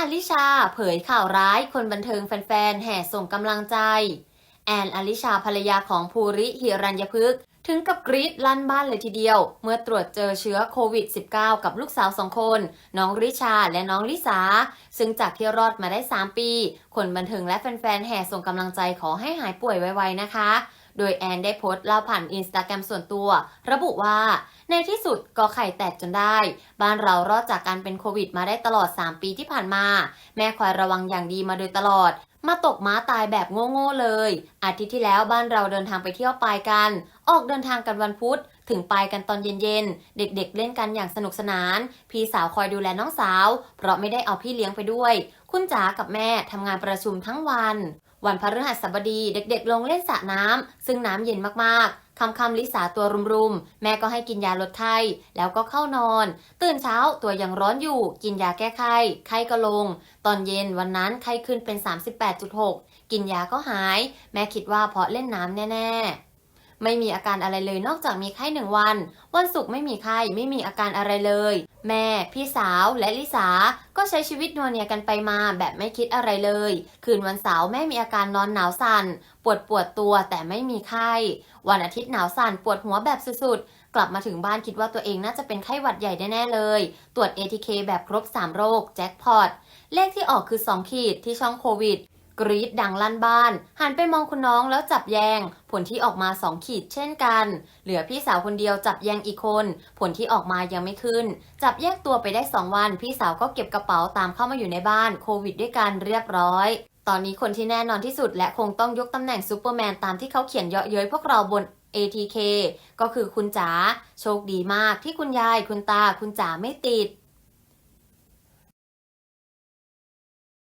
อลิชา เผยข่าวร้ายคนบันเทิงแฟนๆ แห่ส่งกำลังใจ แอนอลิชาภรรยาของภูริหิรัญญพฤกษ์ถึงกับกรี๊ดลั่นบ้านเลยทีเดียว เมื่อตรวจเจอเชื้อโควิด -19 กับลูกสาวสองคน น้องริชาและน้องลิสา ซึ่งจากที่รอดมาได้ 3 ปี คนบันเทิงและแฟนๆ แห่ส่งกำลังใจขอให้หายป่วยไวๆนะคะ โดยแอนได้โพสต์เล่าผ่านอินสตาแกรมส่วนตัว ระบุว่า ในที่สุดก็ไข่แตกจนได้ บ้านเรารอดจากการเป็นโควิดมาได้ตลอด 3 ปีที่ผ่านมา แม่คอยระวังอย่างดีมาโดยตลอดมาตกม้าตายแบบโง่ๆเลย อาทิตย์ที่แล้วบ้านเราเดินทางไปเที่ยวปายกัน ออกเดินทางกันวันพุธ ถึงปายกันตอนเย็นๆ เด็กๆเล่นกันอย่างสนุกสนาน พี่สาวคอยดูแลน้องสาว เพราะไม่ได้เอาพี่เลี้ยงไปด้วย คุณจ๋ากับแม่ทำงานประชุมทั้งวัน วันพฤหัสบดีเด็กๆ ลงเล่นสระน้ำซึ่งน้ำเย็นมากๆคำคำลิสาตัวรุมๆ แม่ก็ให้กินยาลดไข้ แล้วก็เข้านอน ตื่นเช้าตัวยังร้อนอยู่ กินยาแก้ไข้ ไข้ก็ลง ตอนเย็นวันนั้นไข้ขึ้นเป็น 38.6 กินยาก็หาย แม่คิดว่าเพราะเล่นน้ำแน่ ๆ ไม่มีอาการอะไรเลยนอกจากมีไข้หนึ่งวัน วันศุกร์ไม่มีไข้ไม่มีอาการอะไรเลย แม่ พี่สาวและลิสาก็ใช้ชีวิตนัวเนียกันไปมาแบบไม่คิดอะไรเลย คืนวันเสาร์แม่มีอาการนอนหนาวสั่นปวดปวดตัวแต่ไม่มีไข้ วันอาทิตย์หนาวสั่นปวดหัวแบบสุดๆ กลับมาถึงบ้านคิดว่าตัวเองน่าจะเป็นไข้หวัดใหญ่แน่ๆเลย ตรวจ ATK แบบครบ 3 โรคแจ็คพอตเลขที่ออกคือ 2 ขีดที่ช่องโควิด กรีดดังลั่นบ้าน หันไปมองคุณน้องแล้วจับแยง ผลที่ออกมา2ขีดเช่นกัน เหลือพี่สาวคนเดียวจับแยงอีกคน ผลที่ออกมายังไม่ขึ้น จับแยกตัวไปได้2วัน พี่สาวก็เก็บกระเป๋าตามเข้ามาอยู่ในบ้านโควิดด้วยกันเรียบร้อยตอนนี้คนที่แน่นอนที่สุดและคงต้องยกตำแหน่งซูเปอร์แมนตามที่เขาเขียนเยาะเย้ยพวกเราบน ATK ก็คือคุณจ๋าโชคดีมากที่คุณยายคุณตาคุณจ๋าไม่ติด